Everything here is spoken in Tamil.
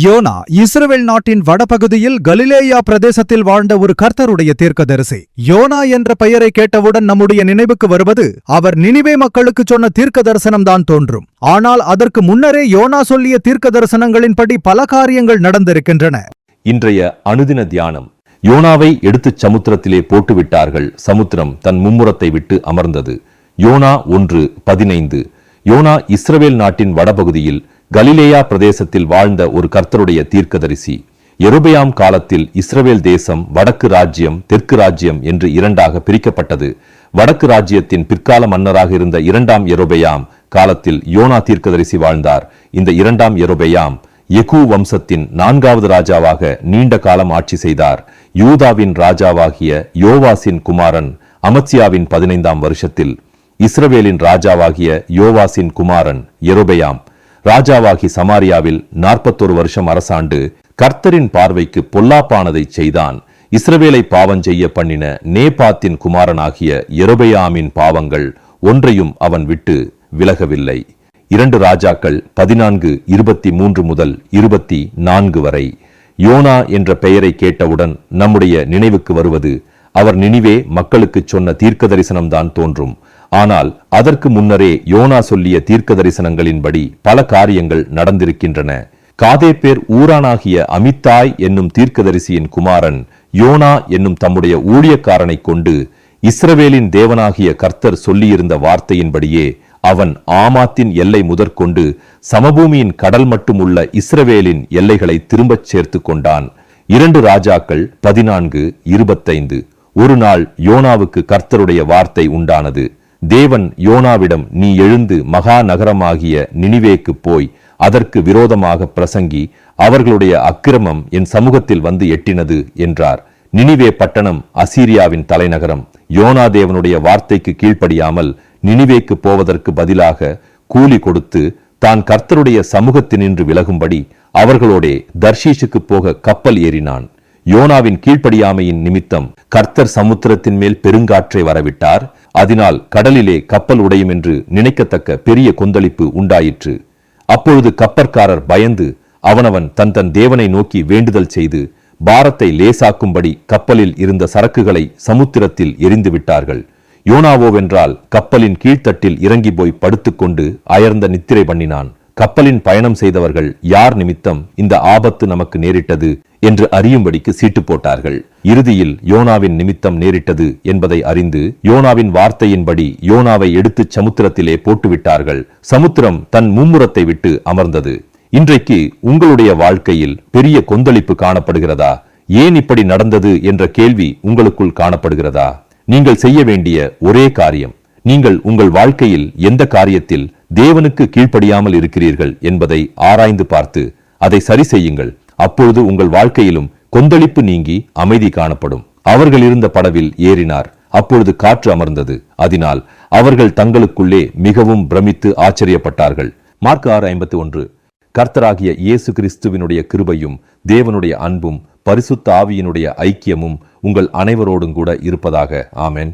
யோனா இஸ்ரேல் நாட்டின் வடபகுதியில் கலிலேயா பிரதேசத்தில் வாழ்ந்த ஒரு கர்த்தருடைய தீர்க்கதரிசி. யோனா என்ற பெயரை கேட்டவுடன் நம்முடைய நினைவுக்கு வருவது அவர் நினிவே மக்களுக்கு சொன்ன தீர்க்க தரிசனம்தான் தோன்றும். ஆனால் அதற்கு முன்னரே யோனா சொல்லிய தீர்க்க தரிசனங்களின்படி பல காரியங்கள் நடந்திருக்கின்றன. இன்றைய அனுதின தியானம் யோனாவை எடுத்துச் சமுத்திரத்திலே போட்டுவிட்டார்கள். சமுத்திரம் தன் மும்முரத்தை விட்டு அமர்ந்தது. யோனா ஒன்று பதினைந்து. யோனா இஸ்ரவேல் நாட்டின் வடபகுதியில் கலிலேயா பிரதேசத்தில் வாழ்ந்த ஒரு கர்த்தருடைய தீர்க்கதரிசி. எருபயாம் காலத்தில் இஸ்ரவேல் தேசம் வடக்கு ராஜ்யம் தெற்கு ராஜ்யம் என்று இரண்டாக பிரிக்கப்பட்டது. வடக்கு ராஜ்யத்தின் பிற்கால மன்னராக இருந்த இரண்டாம் எரோபெயாம் காலத்தில் யோனா தீர்க்கதரிசி வாழ்ந்தார். இந்த இரண்டாம் எரோபெயாம் எகு வம்சத்தின் நான்காவது ராஜாவாக நீண்ட காலம் ஆட்சி செய்தார். யூதாவின் ராஜாவாகிய யோவாசின் குமாரன் அமத்சியாவின் பதினைந்தாம் வருஷத்தில் இஸ்ரவேலின் ராஜாவாகிய யோவாசின் குமாரன் எரோபெயாம் ராஜாவாகி சமாரியாவில் நாற்பத்தொரு வருஷம் அரசாண்டு கர்த்தரின் பார்வைக்கு பொல்லாப்பானதை செய்தான். இஸ்ரவேலை பாவம் செய்ய பண்ணின நேபாத்தின் குமாரனாகிய எரோபெயாமின் பாவங்கள் ஒன்றையும் அவன் விட்டு விலகவில்லை. இரண்டு ராஜாக்கள் பதினான்கு இருபத்தி மூன்று முதல் இருபத்தி நான்கு வரை. யோனா என்ற பெயரை கேட்டவுடன் நம்முடைய நினைவுக்கு வருவது அவர் நினைவே மக்களுக்கு சொன்ன தீர்க்க தரிசனம்தான் தோன்றும். ஆனால் அதற்கு முன்னரே யோனா சொல்லிய தீர்க்க தரிசனங்களின்படி பல காரியங்கள் நடந்திருக்கின்றன. காதேப்பேர் ஊரானாகிய அமித்தாய் என்னும் தீர்க்கதரிசியின் குமாரன் யோனா என்னும் தம்முடைய ஊழியக்காரனை கொண்டு இஸ்ரவேலின் தேவனாகிய கர்த்தர் சொல்லியிருந்த வார்த்தையின்படியே அவன் ஆமாத்தின் எல்லை முதற்கொண்டு சமபூமியின் கடல் மட்டும் உள்ள இஸ்ரவேலின் எல்லைகளை திரும்பச் சேர்த்து கொண்டான். இரண்டு ராஜாக்கள் பதினான்கு இருபத்தைந்து. ஒரு நாள் யோனாவுக்கு கர்த்தருடைய வார்த்தை உண்டானது. தேவன் யோனாவிடம் நீ எழுந்து மகா நகரமாகிய நினிவேக்கு போய் அதற்கு விரோதமாக பிரசங்கி அவர்களுடைய அக்கிரமம் என் சமூகத்தில் வந்து எட்டினது என்றார். நினிவே பட்டணம் அசீரியாவின் தலைநகரம். யோனா தேவனுடைய வார்த்தைக்கு கீழ்ப்படியாமல் நினிவேக்கு போவதற்கு பதிலாக கூலி கொடுத்து தான் கர்த்தருடைய சமூகத்தினின்று விலகும்படி அவர்களோடே தர்ஷீஷுக்கு போக கப்பல் ஏறினான். யோனாவின் கீழ்ப்படியாமையின் நிமித்தம் கர்த்தர் சமுத்திரத்தின் மேல் பெருங்காற்றை வரவிட்டார். அதனால் கடலிலே கப்பல் உடையும் என்று நினைக்கத்தக்க பெரிய கொந்தளிப்பு உண்டாயிற்று. அப்பொழுது கப்பற்காரர் பயந்து அவனவன் தன் தன் தேவனை நோக்கி வேண்டுதல் செய்து பாரத்தை லேசாக்கும்படி கப்பலில் இருந்த சரக்குகளை சமுத்திரத்தில் எரிந்து விட்டார்கள். யோனாவோவென்றால் கப்பலின் கீழ்த்தட்டில் இறங்கி போய் படுத்துக்கொண்டு அயர்ந்த நித்திரை பண்ணினான். கப்பலின் பயணம் செய்தவர்கள் யார் நிமித்தம் இந்த ஆபத்து நமக்கு நேரிட்டது என்று அறியும்படிக்கு சீட்டு போட்டார்கள். இறுதியில் யோனாவின் நிமித்தம் நேரிட்டது என்பதை அறிந்து யோனாவின் வார்த்தையின்படி யோனாவை எடுத்து சமுத்திரத்திலே போட்டுவிட்டார்கள். சமுத்திரம் தன் மும்முரத்தை விட்டு அமர்ந்தது. இன்றைக்கு உங்களுடைய வாழ்க்கையில் பெரிய கொந்தளிப்பு காணப்படுகிறதா? ஏன் இப்படி நடந்தது என்ற கேள்வி உங்களுக்குள் காணப்படுகிறதா? நீங்கள் செய்ய வேண்டிய ஒரே காரியம் நீங்கள் உங்கள் வாழ்க்கையில் எந்த காரியத்தில் தேவனுக்கு கீழ்ப்படியாமல் இருக்கிறீர்கள் என்பதை ஆராய்ந்து பார்த்து அதை சரி செய்யுங்கள். அப்பொழுது உங்கள் வாழ்க்கையிலும் கொந்தளிப்பு நீங்கி அமைதி காணப்படும். அவர்கள் இருந்த படவில் ஏறினார். அப்பொழுது காற்று அமர்ந்தது. அதனால் அவர்கள் தங்களுக்குள்ளே மிகவும் பிரமித்து ஆச்சரியப்பட்டார்கள். மார்க் ஆறு ஐம்பத்தி ஒன்று கர்த்தராகிய இயேசு கிறிஸ்துவினுடைய கிருபையும் தேவனுடைய அன்பும் பரிசுத்த ஆவியினுடைய ஐக்கியமும் உங்கள் அனைவரோடும் கூட இருப்பதாக. ஆமேன்.